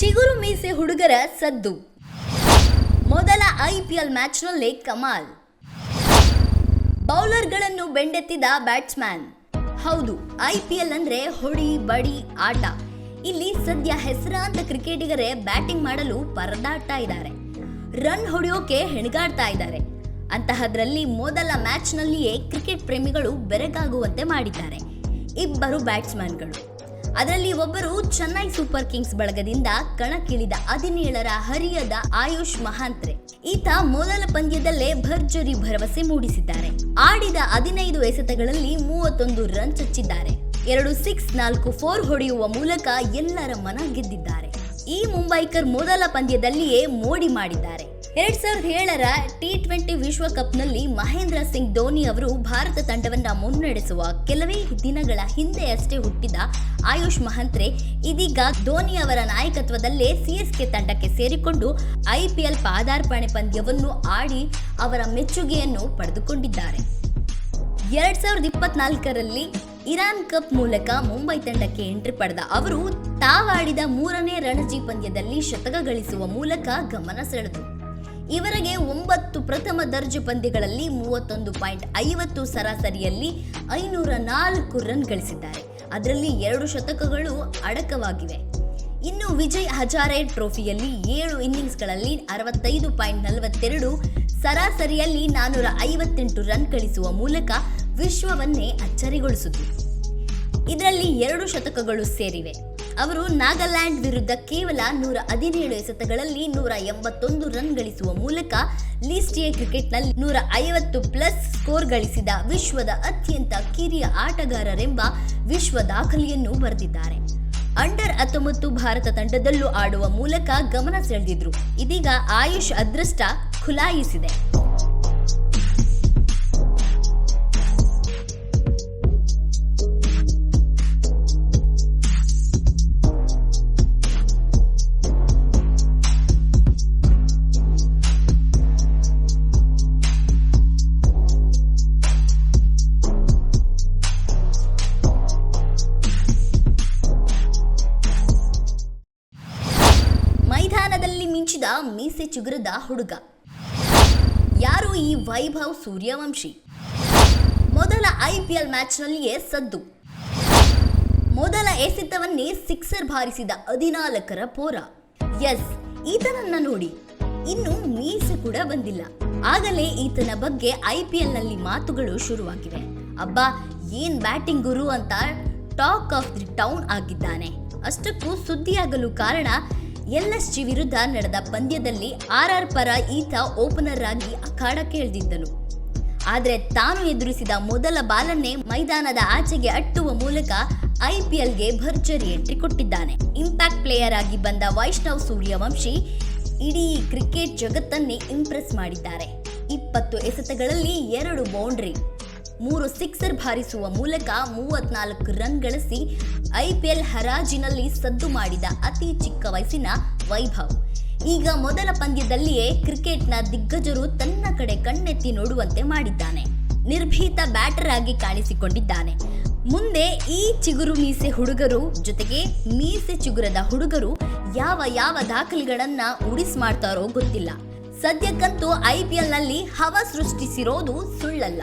ಚಿಗುರು ಮೀಸೆ ಹುಡುಗರ ಸದ್ದು. ಮೊದಲ ಐಪಿಎಲ್ ಮ್ಯಾಚ್ನಲ್ಲೇ ಕಮಾಲ್. ಬೌಲರ್ಗಳನ್ನು ಬೆಂಡೆತ್ತಿದ ಬ್ಯಾಟ್ಸ್ಮನ್ ಹೌದು ಐಪಿಎಲ್ ಅಂದ್ರೆ ಹೊಡಿ ಬಡಿ ಆಟ. ಇಲ್ಲಿ ಸದ್ಯ ಹೆಸರಾಂತ ಕ್ರಿಕೆಟಿಗರೇ ಬ್ಯಾಟಿಂಗ್ ಮಾಡಲು ಪರದಾಡ್ತಾ ಇದ್ದಾರೆ. ರನ್ ಹೊಡೆಯೋಕೆ ಹೆಣಗಾಡ್ತಾ ಇದ್ದಾರೆ. ಅಂತಹದ್ರಲ್ಲಿ ಮೊದಲ ಮ್ಯಾಚ್ನಲ್ಲಿಯೇ ಕ್ರಿಕೆಟ್ ಪ್ರೇಮಿಗಳು ಬೆರಗಾಗುವಂತೆ ಮಾಡಿದ್ದಾರೆ. ಇಬ್ಬರು ಬ್ಯಾಟ್ಸ್ಮನ್ಗಳು ಅದರಲ್ಲಿ ಒಬ್ಬರು ಚೆನ್ನೈ ಸೂಪರ್ ಕಿಂಗ್ಸ್ ಬಳಗದಿಂದ ಕಣಕ್ಕಿಳಿದ ಹದಿನೇಳರ ಹರಿಯದ ಆಯುಷ್ ಮಹಾಂತ್ರೆ. ಈತ ಮೊದಲ ಪಂದ್ಯದಲ್ಲೇ ಭರ್ಜರಿ ಭರವಸೆ ಮೂಡಿಸಿದ್ದಾರೆ. ಆಡಿದ ಹದಿನೈದು ಎಸೆತಗಳಲ್ಲಿ ಮೂವತ್ತೊಂದು ರನ್ ಚಚ್ಚಿದ್ದಾರೆ. ಎರಡು ಸಿಕ್ಸ್ ನಾಲ್ಕು ಫೋರ್ ಹೊಡೆಯುವ ಮೂಲಕ ಎಲ್ಲರ ಮನ ಗೆದ್ದಿದ್ದಾರೆ. ಈ ಮುಂಬೈಕರ್ ಮೊದಲ ಪಂದ್ಯದಲ್ಲಿಯೇ ಮೋಡಿ ಮಾಡಿದ್ದಾರೆ. ಎರಡ್ ಸಾವಿರದ ಏಳರ ಟಿ ಟ್ವೆಂಟಿ ವಿಶ್ವಕಪ್ನಲ್ಲಿ ಮಹೇಂದ್ರ ಸಿಂಗ್ ಧೋನಿ ಅವರು ಭಾರತ ತಂಡವನ್ನ ಮುನ್ನಡೆಸುವ ಕೆಲವೇ ದಿನಗಳ ಹಿಂದೆಯಷ್ಟೇ ಹುಟ್ಟಿದ ಆಯುಷ್ ಮಹಂತ್ರೆ, ಇದೀಗ ಧೋನಿ ಅವರ ನಾಯಕತ್ವದಲ್ಲೇ ಸಿಎಸ್ಕೆ ತಂಡಕ್ಕೆ ಸೇರಿಕೊಂಡು ಐಪಿಎಲ್ ಪಾದಾರ್ಪಣೆ ಪಂದ್ಯವನ್ನು ಆಡಿ ಅವರ ಮೆಚ್ಚುಗೆಯನ್ನು ಪಡೆದುಕೊಂಡಿದ್ದಾರೆ. ಎರಡ್ ಸಾವಿರದ ಇಪ್ಪತ್ನಾಲ್ಕರಲ್ಲಿ ಇರಾನ್ ಕಪ್ ಮೂಲಕ ಮುಂಬೈ ತಂಡಕ್ಕೆ ಎಂಟ್ರಿ ಪಡೆದ ಅವರು ತಾವಾಡಿದ ಮೂರನೇ ರಣಜಿ ಪಂದ್ಯದಲ್ಲಿ ಶತಕ ಗಳಿಸುವ ಮೂಲಕ ಗಮನ ಸೆಳೆದರು. ಇವರಿಗೆ ಒಂಬತ್ತು ಪ್ರಥಮ ದರ್ಜೆ ಪಂದ್ಯಗಳಲ್ಲಿ ಮೂವತ್ತೊಂದು ಪಾಯಿಂಟ್ ಐವತ್ತು ಸರಾಸರಿಯಲ್ಲಿ ಐನೂರ ನಾಲ್ಕು ರನ್ ಗಳಿಸಿದ್ದಾರೆ. ಅದರಲ್ಲಿ ಎರಡು ಶತಕಗಳು ಅಡಕವಾಗಿವೆ. ಇನ್ನು ವಿಜಯ್ ಹಜಾರೆ ಟ್ರೋಫಿಯಲ್ಲಿ ಏಳು ಇನ್ನಿಂಗ್ಸ್ಗಳಲ್ಲಿ ಅರವತ್ತೈದು ಪಾಯಿಂಟ್ ನಲವತ್ತೆರಡು ಸರಾಸರಿಯಲ್ಲಿ ನಾನ್ನೂರ ಐವತ್ತೆಂಟು ರನ್ ಗಳಿಸುವ ಮೂಲಕ ವಿಶ್ವವನ್ನೇ ಅಚ್ಚರಿಗೊಳಿಸಿತು. ಇದರಲ್ಲಿ ಎರಡು ಶತಕಗಳು ಸೇರಿವೆ. ಅವರು ನಾಗಾಲ್ಯಾಂಡ್ ವಿರುದ್ಧ ಕೇವಲ ನೂರ ಹದಿನೇಳು ಎಸೆತಗಳಲ್ಲಿ ನೂರ ಎಂಬತ್ತೊಂದು ರನ್ ಗಳಿಸುವ ಮೂಲಕ ಲೀಸ್ಟ್ ಎ ಕ್ರಿಕೆಟ್ನಲ್ಲಿ ನೂರ ಐವತ್ತು ಪ್ಲಸ್ ಸ್ಕೋರ್ ಗಳಿಸಿದ ವಿಶ್ವದ ಅತ್ಯಂತ ಕಿರಿಯ ಆಟಗಾರರೆಂಬ ವಿಶ್ವ ದಾಖಲೆಯನ್ನು ಬರೆದಿದ್ದಾರೆ. ಅಂಡರ್ ಹತ್ತೊಂಬತ್ತು ಭಾರತ ತಂಡದಲ್ಲೂ ಆಡುವ ಮೂಲಕ ಗಮನ ಸೆಳೆದಿದ್ರು. ಇದೀಗ ಆಯುಷ್ ಅದೃಷ್ಟ ಖುಲಾಯಿಸಿದೆ. ಮಿಂಚಿದ ಮೀಸೆ ಚುಗುರದ ಹುಡುಗ. ಯಾರು ಈ ವೈಭವ್ ಸೂರ್ಯವಂಶಿ? ಮೊದಲ ಐಪಿಎಲ್ ಮ್ಯಾಚ್ನಲ್ಲಿಯೇ ಸದ್ದು. ಮೊದಲ ಎಸೆತವನ್ನೇ ಸಿಕ್ಸರ್ ಬಾರಿಸಿದ ಹದಿನಾಲ್ಕರ ಪೋರ. ಎಸ್, ಈತನನ್ನ ನೋಡಿ. ಇನ್ನು ಮೀಸೆ ಕೂಡ ಬಂದಿಲ್ಲ. ಆಗಲೇ ಈತನ ಬಗ್ಗೆ ಐಪಿಎಲ್ನಲ್ಲಿ ಮಾತುಗಳು ಶುರುವಾಗಿವೆ. ಅಬ್ಬಾ, ಏನ್ ಬ್ಯಾಟಿಂಗ್ ಗುರು ಅಂತ ಟಾಕ್ ಆಫ್ ದಿ ಟೌನ್ ಆಗಿದ್ದಾನೆ. ಅಷ್ಟಕ್ಕೂ ಸುದ್ದಿಯಾಗಲು ಕಾರಣ ಎಲ್ಎಸ್ಜಿ ವಿರುದ್ಧ ನಡೆದ ಪಂದ್ಯದಲ್ಲಿ ಆರ್ ಆರ್ ಪರ ಈತ ಓಪನರ್ ಆಗಿ ಅಖಾಡಕ್ಕೆ ಇಳಿದಿದ್ದನು ಆದರೆ ತಾನು ಎದುರಿಸಿದ ಮೊದಲ ಬಾಲನ್ನೇ ಮೈದಾನದ ಆಚೆಗೆ ಅಟ್ಟುವ ಮೂಲಕ ಐಪಿಎಲ್ಗೆ ಭರ್ಜರಿ ಎಂಟ್ರಿ ಕೊಟ್ಟಿದ್ದಾನೆ. ಇಂಪ್ಯಾಕ್ಟ್ ಪ್ಲೇಯರ್ ಆಗಿ ಬಂದ ವೈಷ್ಣವ್ ಸೂರ್ಯವಂಶಿ ಇಡೀ ಕ್ರಿಕೆಟ್ ಜಗತ್ತನ್ನೇ ಇಂಪ್ರೆಸ್ ಮಾಡಿದ್ದಾರೆ. ಇಪ್ಪತ್ತು ಎಸೆತಗಳಲ್ಲಿ ಎರಡು ಬೌಂಡ್ರಿ. ಮೂರು ಸಿಕ್ಸರ್ ಬಾರಿಸುವ ಮೂಲಕ ಮೂವತ್ನಾಲ್ಕು ರನ್ ಗಳಿಸಿ ಐಪಿಎಲ್ ಹರಾಜಿನಲ್ಲಿ ಸದ್ದು ಮಾಡಿದ ಅತಿ ಚಿಕ್ಕ ವಯಸ್ಸಿನ ವೈಭವ್. ಈಗ ಮೊದಲ ಪಂದ್ಯದಲ್ಲಿಯೇ ಕ್ರಿಕೆಟ್ನ ದಿಗ್ಗಜರು ತನ್ನ ಕಡೆ ಕಣ್ಣೆತ್ತಿ ನೋಡುವಂತೆ ಮಾಡಿದ್ದಾನೆ. ನಿರ್ಭೀತ ಬ್ಯಾಟರ್ ಆಗಿ ಕಾಣಿಸಿಕೊಂಡಿದ್ದಾನೆ. ಮುಂದೆ ಈ ಚಿಗುರು ಮೀಸೆ ಹುಡುಗರು ಜೊತೆಗೆ ಮೀಸೆ ಚಿಗುರದ ಹುಡುಗರು ಯಾವ ಯಾವ ದಾಖಲೆಗಳನ್ನ ಉಡಿಸ್ ಮಾಡ್ತಾರೋ ಗೊತ್ತಿಲ್ಲ. ಸದ್ಯಕ್ಕಂತೂ ಐಪಿಎಲ್ನಲ್ಲಿ ಹವ ಸೃಷ್ಟಿಸಿರೋದು ಸುಳ್ಳಲ್ಲ.